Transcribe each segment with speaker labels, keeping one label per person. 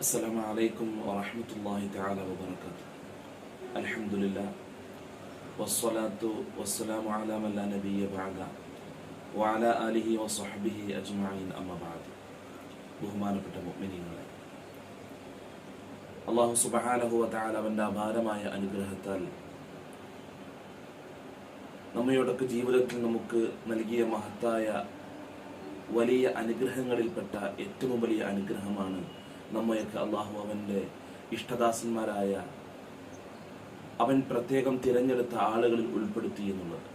Speaker 1: السلام عليكم ورحمة الله تعالى وبركاته الحمد لله والصلاة والسلام على من لا نبي بعد وعلى آله وصحبه أجمعين أما بعد ബഹുമാനപ്പെട്ട മുഅ്മിനീങ്ങളെ അള്ളാഹു സുബ്ഹാനഹു വതആല അവൻ്റെ അപാരമായ അനുഗ്രഹത്താൽ നമ്മയോടൊക്കെ ജീവിതത്തിൽ നമുക്ക് നൽകിയ മഹത്തായ വലിയ അനുഗ്രഹങ്ങളിൽപ്പെട്ട ഏറ്റവും വലിയ അനുഗ്രഹമാണ് നമ്മയൊക്കെ അള്ളാഹു അവന്റെ ഇഷ്ടദാസന്മാരായ അവൻ പ്രത്യേകം തിരഞ്ഞെടുത്ത ആളുകളിൽ ഉൾപ്പെടുത്തി എന്നുള്ളത്.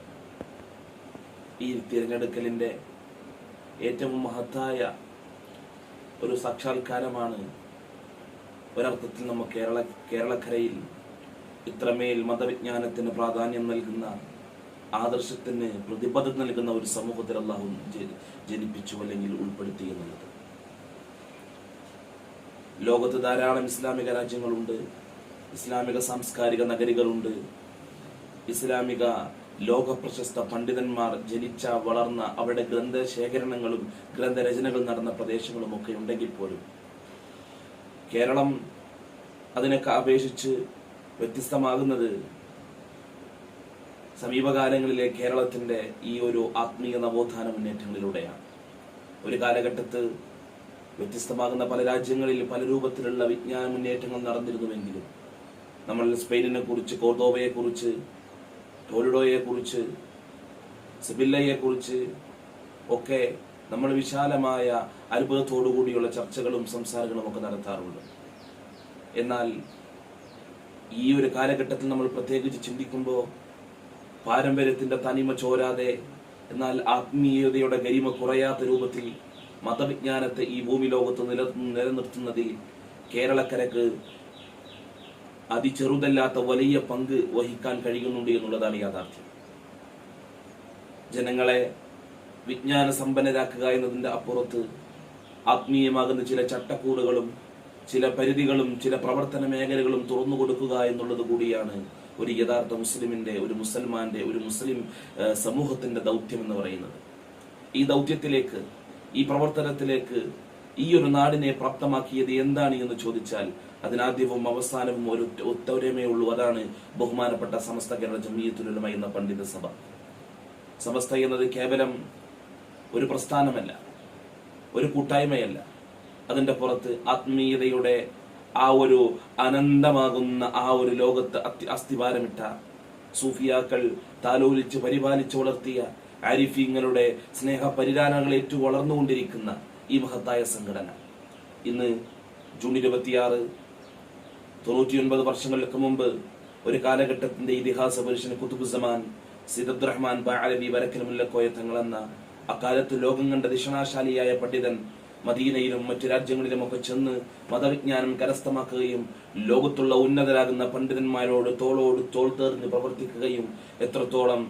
Speaker 1: ഈ തിരഞ്ഞെടുക്കലിന്റെ ഏറ്റവും മഹത്തായ ഒരു സാക്ഷാത്കാരമാണ് ഒരർത്ഥത്തിൽ നമ്മൾ കേരള കേരളക്കരയിൽ ഇത്രമേൽ മതവിജ്ഞാനത്തിന് പ്രാധാന്യം നൽകുന്ന ആദർശത്തിന് പ്രതിബദ്ധത നൽകുന്ന ഒരു സമൂഹത്തിൽ അള്ളാഹു ജനിപ്പിച്ചു അല്ലെങ്കിൽ ഉൾപ്പെടുത്തി എന്നുള്ളത്. ലോകത്ത് ധാരാളം ഇസ്ലാമിക രാജ്യങ്ങളുണ്ട്. ഇസ്ലാമിക സാംസ്കാരിക നഗരികളുണ്ട്. ഇസ്ലാമിക ലോക പ്രശസ്ത പണ്ഡിതന്മാർ ജനിച്ച വളർന്ന അവരുടെ ഗ്രന്ഥശേഖരണങ്ങളും ഗ്രന്ഥരചനകൾ നടന്ന പ്രദേശങ്ങളും ഒക്കെ ഉണ്ടെങ്കിൽ പോലും കേരളം അതിനൊക്കെ അപേക്ഷിച്ച് വ്യത്യസ്തമാകുന്നത് സമീപകാലങ്ങളിലെ കേരളത്തിന്റെ ഈ ഒരു ആത്മീയ നവോത്ഥാന മുന്നേറ്റങ്ങളിലൂടെയാണ്. ഒരു കാലഘട്ടത്ത് വ്യത്യസ്തമാകുന്ന പല രാജ്യങ്ങളിൽ പല രൂപത്തിലുള്ള വിജ്ഞാന മുന്നേറ്റങ്ങൾ നടന്നിരുന്നുവെങ്കിലും നമ്മൾ സ്പെയിനിനെ കുറിച്ച് കോർദോവയെ കുറിച്ച് ടോലിഡോയെ കുറിച്ച് സിബില്ലയെ കുറിച്ച് ഒക്കെ നമ്മൾ വിശാലമായ കൂടിയുള്ള ചർച്ചകളും സംസാരങ്ങളും ഒക്കെ നടത്താറുണ്ട്. എന്നാൽ ഈ ഒരു കാലഘട്ടത്തിൽ നമ്മൾ പ്രത്യേകിച്ച് ചിന്തിക്കുമ്പോൾ പാരമ്പര്യത്തിന്റെ തനിമ ചോരാതെ എന്നാൽ ആത്മീയതയുടെ ഗരിമ കുറയാത്ത രൂപത്തിൽ മതവിജ്ഞാനത്തെ ഈ ഭൂമി ലോകത്ത് നില നിലനിർത്തുന്നതിൽ കേരളക്കരക്ക് അതിചെറുതല്ലാത്ത വലിയ പങ്ക് വഹിക്കാൻ കഴിയുന്നുണ്ട് എന്നുള്ളതാണ് യാഥാർത്ഥ്യം. ജനങ്ങളെ വിജ്ഞാന സമ്പന്നരാക്കുക എന്നതിന്റെ അപ്പുറത്ത് ആത്മീയമാകുന്ന ചില ചട്ടക്കൂടുകളും ചില പരിധികളും ചില പ്രവർത്തന മേഖലകളും തുറന്നു കൊടുക്കുക എന്നുള്ളത് കൂടിയാണ് ഒരു യഥാർത്ഥ മുസ്ലിമിന്റെ ഒരു മുസൽമാന്റെ ഒരു മുസ്ലിം സമൂഹത്തിന്റെ ദൗത്യം എന്ന് പറയുന്നത്. ഈ ദൗത്യത്തിലേക്ക് ഈ പ്രവർത്തനത്തിലേക്ക് ഈ ഒരു നാടിനെ പ്രാപ്തമാക്കിയത് എന്താണ് എന്ന് ചോദിച്ചാൽ അതിനാദ്യവും അവസാനവും ഒരു ഒത്തൊരുമേ ഉള്ളൂ. അതാണ് ബഹുമാനപ്പെട്ട സമസ്ത കേരള ജമീയത്തുലമ എന്ന പണ്ഡിത സഭ. സമസ്ത എന്നത് കേവലം ഒരു പ്രസ്ഥാനമല്ല ഒരു കൂട്ടായ്മയല്ല. അതിന്റെ പുറത്ത് ആത്മീയതയുടെ ആ ഒരു അനന്തമാകുന്ന ആ ഒരു ലോകത്ത് അസ്ഥിഭാരമിട്ട സൂഫിയാക്കൾ താലോലിച്ച് പരിപാലിച്ച് വളർത്തിയ ആരിഫീങ്ങളുടെ സ്നേഹ പരിരാനകൾ ഏറ്റു വളർന്നുകൊണ്ടിരിക്കുന്ന ഈ മഹത്തായ സംഘടന. ഇന്ന് ജൂൺ ഇരുപത്തിയാറ് തൊണ്ണൂറ്റിയൊൻപത് വർഷങ്ങൾക്ക് മുമ്പ് ഒരു കാലഘട്ടത്തിന്റെ ഇതിഹാസ പുരുഷൻ കുത്തുബുസമാൻ സിദ് റഹ്മാൻ ബാലബി വരക്കൽ മുല്ലക്കോയ തങ്ങളെന്ന അക്കാലത്ത് ലോകം കണ്ട ദിഷണാശാലിയായ പണ്ഡിതൻ മദീനയിലും മറ്റു രാജ്യങ്ങളിലും ഒക്കെ ചെന്ന് മതവിജ്ഞാനം കരസ്ഥമാക്കുകയും ലോകത്തുള്ള ഉന്നതരാകുന്ന പണ്ഡിതന്മാരോട് തോളോട് തോൾ തേർന്ന് പ്രവർത്തിക്കുകയും എത്രത്തോളം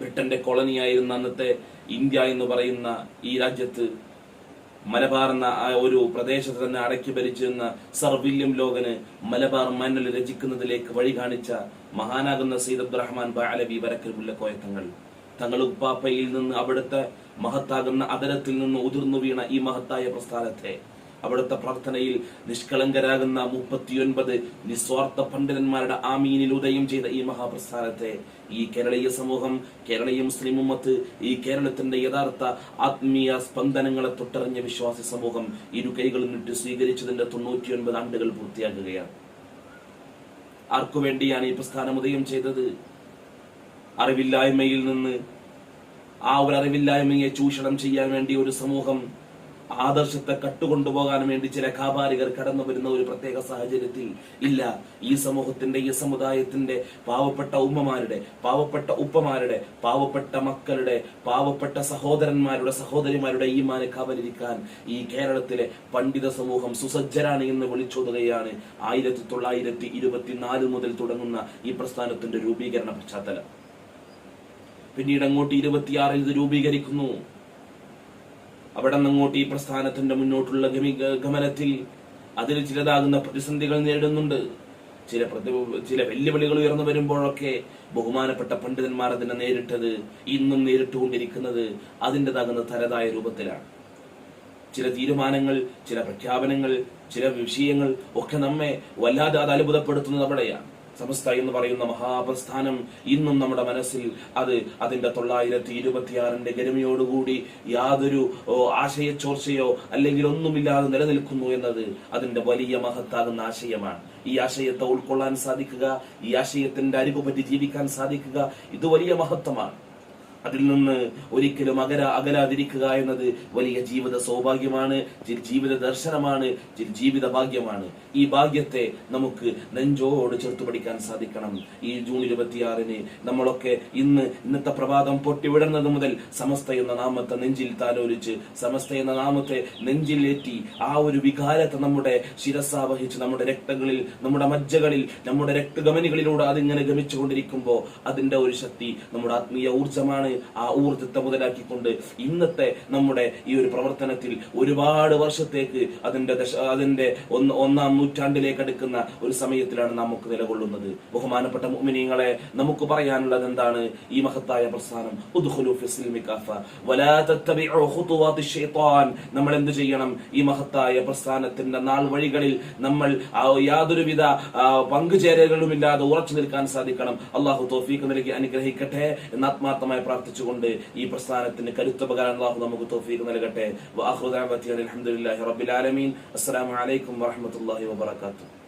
Speaker 1: ബ്രിട്ടന്റെ കോളനിയായിരുന്ന അന്നത്തെ ഇന്ത്യ എന്ന് പറയുന്ന ഈ രാജ്യത്ത് മലബാർ എന്ന ആ ഒരു പ്രദേശത്ത് തന്നെ അടക്കി ഭരിച്ചിരുന്ന സർ വില്യം ലോകന് മലബാർ മന്നൽ രചിക്കുന്നതിലേക്ക് വഴി കാണിച്ച മഹാനാകുന്ന സീദ് അബ്ദുറഹ്മാൻ ബാലബി വരക്കൽ കോയത്തങ്ങൾ തങ്ങൾ തങ്ങൾ ഉപ്പാപ്പയിൽ നിന്ന് അവിടുത്തെ മഹത്താകുന്ന അതരത്തിൽ നിന്ന് ഉതിർന്നു വീണ ഈ മഹത്തായ പ്രസ്ഥാനത്തെ അവിടുത്തെ പ്രാർത്ഥനയിൽ നിഷ്കളങ്കരാകുന്ന മുപ്പത്തിയൊൻപത് നിസ്വാർത്ഥ പണ്ഡിതന്മാരുടെ ആമീനിൽ ഉദയം ചെയ്ത ഈ മഹാപ്രസ്ഥാനത്തെ ഈ കേരളീയ സമൂഹം കേരളീയ മുസ്ലിം ഉമ്മത്ത് ഈ കേരളത്തിന്റെ യഥാർത്ഥ ആത്മീയ സ്പന്ദനങ്ങളെ തൊട്ടറിഞ്ഞ വിശ്വാസി സമൂഹം ഇരു കൈകളും ഇട്ട് സ്വീകരിച്ചതിന്റെ തൊണ്ണൂറ്റിയൊൻപത് ആണ്ടുകൾ പൂർത്തിയാക്കുകയാണ്. ആർക്കു വേണ്ടിയാണ് ഈ പ്രസ്ഥാനം ഉദയം ചെയ്തത്? അറിവില്ലായ്മയിൽ നിന്ന് ആ ഒരു അറിവില്ലായ്മയെ ചൂഷണം ചെയ്യാൻ വേണ്ടി ഒരു സമൂഹം ആദർശത്തെ കട്ടുകൊണ്ടുപോകാൻ വേണ്ടി ചില കാപാലികർ കടന്നു വരുന്ന ഒരു പ്രത്യേക സാഹചര്യത്തിൽ ഇല്ല. ഈ സമൂഹത്തിന്റെ ഈ സമുദായത്തിന്റെ പാവപ്പെട്ട ഉമ്മമാരുടെ പാവപ്പെട്ട ഉപ്പമാരുടെ പാവപ്പെട്ട മക്കളുടെ പാവപ്പെട്ട സഹോദരന്മാരുടെ സഹോദരിമാരുടെ ഈ മാനെ കാവലിരിക്കാൻ ഈ കേരളത്തിലെ പണ്ഡിത സമൂഹം സുസജ്ജരാണ് എന്ന് വിളിച്ചോതുകയാണ് ആയിരത്തി തൊള്ളായിരത്തി ഇരുപത്തിനാല് മുതൽ തുടങ്ങുന്ന ഈ പ്രസ്ഥാനത്തിന്റെ രൂപീകരണ പശ്ചാത്തലം. പിന്നീട് അങ്ങോട്ട് ഇരുപത്തിയാറിൽ ഇത് രൂപീകരിക്കുന്നു. അവിടെ നിന്നങ്ങോട്ട് ഈ പ്രസ്ഥാനത്തിന്റെ മുന്നോട്ടുള്ള ഗമനത്തിൽ അതിൽ ചിലതാകുന്ന പ്രതിസന്ധികൾ നേരിടുന്നുണ്ട്. ചില പ്രതി ചില വെല്ലുവിളികൾ ഉയർന്നു വരുമ്പോഴൊക്കെ ബഹുമാനപ്പെട്ട പണ്ഡിതന്മാർ അതിനെ നേരിട്ടത് ഇന്നും നേരിട്ടുകൊണ്ടിരിക്കുന്നത് അതിന്റെതാകുന്ന തരതായ രൂപത്തിലാണ്. ചില തീരുമാനങ്ങൾ ചില പ്രഖ്യാപനങ്ങൾ ചില വിഷയങ്ങൾ ഒക്കെ നമ്മെ വല്ലാതെ അത് അത്ഭുതപ്പെടുത്തുന്നത് അവിടെയാണ്. സമസ്ത എന്ന് പറയുന്ന മഹാപ്രസ്ഥാനം ഇന്നും നമ്മുടെ മനസ്സിൽ അത് അതിന്റെ തൊള്ളായിരത്തി ഇരുപത്തിയാറിന്റെ ഗരിമയോടുകൂടി യാതൊരു ആശയച്ചോർച്ചയോ അല്ലെങ്കിൽ ഒന്നുമില്ലാതെ നിലനിൽക്കുന്നു എന്നത് അതിന്റെ വലിയ മഹത്താകുന്ന ആശയമാണ്. ഈ ആശയത്തെ ഉൾക്കൊള്ളാൻ സാധിക്കുക ഈ ആശയത്തിന്റെ അരികുപറ്റി ജീവിക്കാൻ സാധിക്കുക ഇത് വലിയ മഹത്വമാണ്. അതിൽ നിന്ന് ഒരിക്കലും അകല അകലാതിരിക്കുക എന്നത് വലിയ ജീവിത സൗഭാഗ്യമാണ് ജീവിത ദർശനമാണ് ജീവിത ഭാഗ്യമാണ്. ഈ ഭാഗ്യത്തെ നമുക്ക് നെഞ്ചോട് ചേർത്ത് പഠിക്കാൻ സാധിക്കണം. ഈ ജൂൺ ഇരുപത്തിയാറിന് നമ്മളൊക്കെ ഇന്ന് ഇന്നത്തെ പ്രഭാതം പൊട്ടിവിടുന്നത് മുതൽ സമസ്ത എന്ന നാമത്തെ നെഞ്ചിൽ താലോലിച്ച് സമസ്ത എന്ന നാമത്തെ നെഞ്ചിലേറ്റി ആ ഒരു വികാരത്തെ നമ്മുടെ ശിരസാവഹിച്ച് നമ്മുടെ രക്തങ്ങളിൽ നമ്മുടെ മജ്ജകളിൽ നമ്മുടെ രക്തഗമനികളിലൂടെ അതിങ്ങനെ ഗമിച്ചുകൊണ്ടിരിക്കുമ്പോൾ അതിന്റെ ഒരു ശക്തി നമ്മുടെ ആത്മീയ ഊർജമാണ് ആ ഊർജത്തെ മുതലാക്കിക്കൊണ്ട് ഇന്നത്തെ നമ്മുടെ ഈ ഒരു പ്രവർത്തനത്തിൽ ഒരുപാട് വർഷത്തേക്ക് അതിന്റെ ദശ അതിന്റെ ഒന്ന് ഒന്നാം നൂറ്റാണ്ടിലേക്ക് അടുക്കുന്ന ഒരു സമയത്തിലാണ് നമുക്ക് നിലകൊള്ളുന്നത്. ബഹുമാനപ്പെട്ട മുഅ്മിനീങ്ങളെ നമുക്ക് പറയാനുള്ളത് എന്താണ്? ഈ മഹത്തായ പ്രസ്ഥാനം നമ്മൾ എന്ത് ചെയ്യണം? ഈ മഹത്തായ പ്രസ്ഥാനത്തിന്റെ നാൾ വഴികളിൽ നമ്മൾ യാതൊരുവിധ പങ്കുചേരലുമില്ലാതെ ഉറച്ചു നിൽക്കാൻ സാധിക്കണം. അള്ളാഹു തോഫീക്ക് നൽകി അനുഗ്രഹിക്കട്ടെ എന്ന് ആത്മാർത്ഥമായി പ്രാർത്ഥിച്ചുകൊണ്ട് ഈ പ്രസ്ഥാനത്തിന് കരുത്തുപകാരം അള്ളാഹു നമുക്ക് തോഫീക്ക് നൽകട്ടെ. റബ്ബിൽ ആലമീൻ. അസ്സലാമു അലൈക്കും വറഹ്മത്തുള്ളാഹി വബറകാതുഹു.